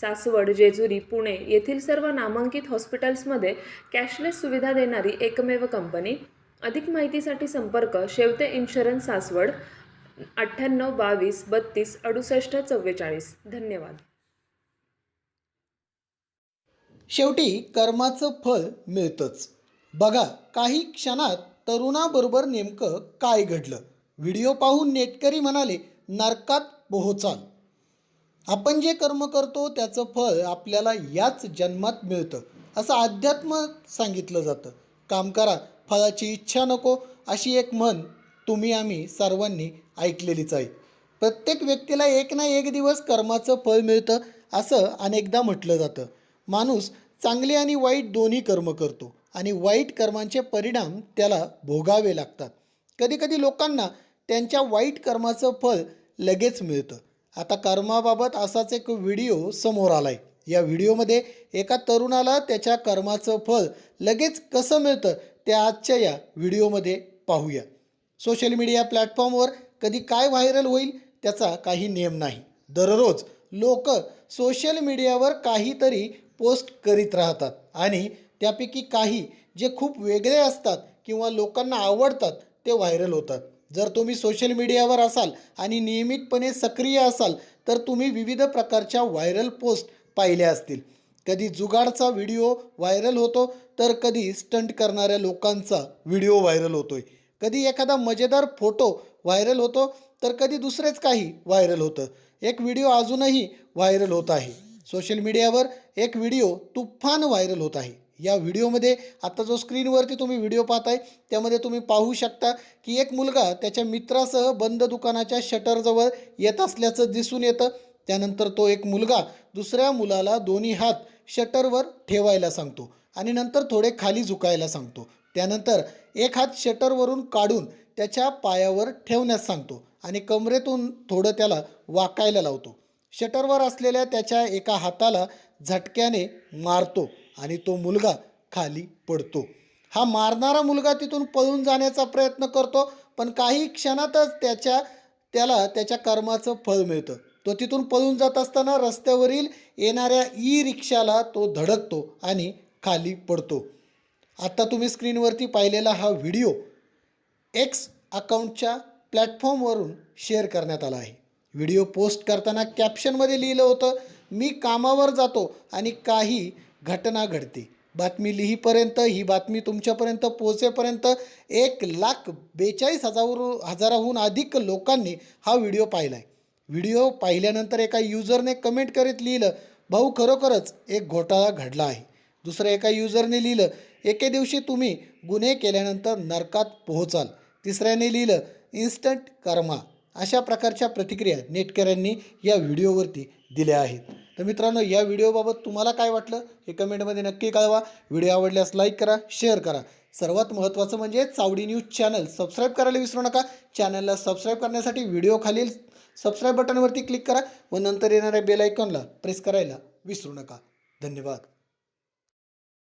सासवड जेजुरी पुणे येथील सर्व नामांकित हॉस्पिटल्समध्ये कॅशलेस सुविधा देणारी एकमेव कंपनी. अधिक माहितीसाठी संपर्क शेवते इन्शुरन्स सासवड अठ्ठ्याण्णव बावीस बत्तीस अडुसष्ट चव्वेचाळीस. धन्यवाद. शेवटी कर्माचं फळ मिळतंच. बघा काही क्षणात तरुणाबरोबर नेमकं काय घडलं? व्हिडिओ पाहून नेटकरी म्हणाले नरकात पोहोचाल. आपण जे कर्म करतो त्याचं फळ आपल्याला याच जन्मात मिळतं असं अध्यात्म सांगितलं जातं. काम करा फळाची इच्छा नको अशी एक म्हण तुम्ही आम्ही सर्वांनी ऐकलेलीच आहे. प्रत्येक व्यक्तीला एक ना एक दिवस कर्माचं फळ मिळतं असं अनेकदा म्हटलं जातं. माणूस चांगले आणि वाईट दोन्ही कर्म करतो आणि वाईट कर्मांचे परिणाम त्याला भोगावे लागतात. कधीकधी लोकांना त्यांच्या वाईट कर्माचं फळ लगेच मिळतं. आता कर्माबाबत असाच एक व्हिडिओ समोर आला आहे या व्हिडिओमध्ये एका तरुणाला त्याच्या कर्माचं फळ लगेच कसं मिळतं ते आजच्या या व्हिडिओमध्ये पाहूया. सोशल मीडिया प्लॅटफॉर्मवर कधी काय व्हायरल होईल त्याचा काही नियम नाही. दररोज लोक सोशल मीडियावर काहीतरी पोस्ट करीत राहतात आणि त्यापैकी काही जे खूप वेगळे असतात किंवा लोकांना आवडतात ते व्हायरल होतात. जर तुम्ही सोशल मीडियावर असाल आणि नियमितपणे सक्रिय असाल तर तुम्ही विविध प्रकारच्या व्हायरल पोस्ट पाहिल्या असतील. कधी जुगाडचा व्हिडिओ व्हायरल होतो तर कधी स्टंट करणाऱ्या लोकांचा व्हिडिओ व्हायरल होतोय. कधी एखादा मजेदार फोटो व्हायरल होतो तर कधी दुसरेच काही व्हायरल होतं. एक व्हिडिओ अजूनही व्हायरल होत आहे. सोशल मीडियावर एक व्हिडिओ तुफान व्हायरल होत आहे. या व्हिडिओमध्ये आता जो स्क्रीनवरती तुम्ही व्हिडिओ पाहताय त्यामध्ये तुम्ही पाहू शकता की एक मुलगा त्याच्या मित्रासह बंद दुकानाच्या शटरजवळ येत असल्याचं दिसून येतं. त्यानंतर तो एक मुलगा दुसऱ्या मुलाला दोन्ही हात शटरवर ठेवायला सांगतो आणि नंतर थोडे खाली झुकायला सांगतो. त्यानंतर एक हात शटरवरून काढून त्याच्या पायावर ठेवण्यास सांगतो आणि कमरेतून थोडं त्याला वाकायला लावतो. शटरवर असलेल्या त्याच्या एका हाताला झटक्याने मारतो. आणि तो मुलगा खाली पडतो. हा मारणारा मुलगा तिथून पळून जाण्याचा प्रयत्न करतो पण काही क्षणातच त्याच्या त्याला त्याच्या कर्माचं फळ मिळतं. तो तिथून पळून जात असताना रस्त्यावरील येणाऱ्या ई रिक्षाला तो धडकतो आणि खाली पडतो. आत्ता तुम्ही स्क्रीनवरती पाहिलेला हा व्हिडिओ एक्स अकाउंटच्या प्लॅटफॉर्मवरून शेअर करण्यात आला आहे. व्हिडिओ पोस्ट करताना कॅप्शनमध्ये लिहिलं होतं मी कामावर जातो आणि काही घटना घडते. बातमी लिहीपर्यंत ही बातमी तुमच्यापर्यंत पोहोचेपर्यंत एक लाख बेचाळीस हजार हजाराहून अधिक लोकांनी हा व्हिडिओ पाहिला आहे व्हिडिओ पाहिल्यानंतर एका युजरने कमेंट करीत लिहिलं भाऊ खरोखरच एक घोटाळा घडला आहे. दुसऱ्या एका युजरने लिहिलं एके दिवशी तुम्ही गुन्हे केल्यानंतर नरकात पोहोचाल. तिसऱ्याने लिहिलं इन्स्टंट कर्मा. अशा प्रकारच्या प्रतिक्रिया नेटकऱ्यांनी या व्हिडिओवरती दिल्या आहेत. तर मित्रांनो या व्हिडिओबाबत तुम्हाला काय वाटलं हे कमेंटमध्ये नक्की कळवा. व्हिडिओ आवडल्यास लाईक करा शेअर करा. सर्वात महत्त्वाचं म्हणजे चावडी न्यूज चॅनल सबस्क्राईब करायला विसरू नका. चॅनलला सबस्क्राईब करण्यासाठी व्हिडिओ खालील सबस्क्राईब बटनवरती क्लिक करा व नंतर येणाऱ्या बेल आयकॉनला प्रेस करायला विसरू नका. धन्यवाद.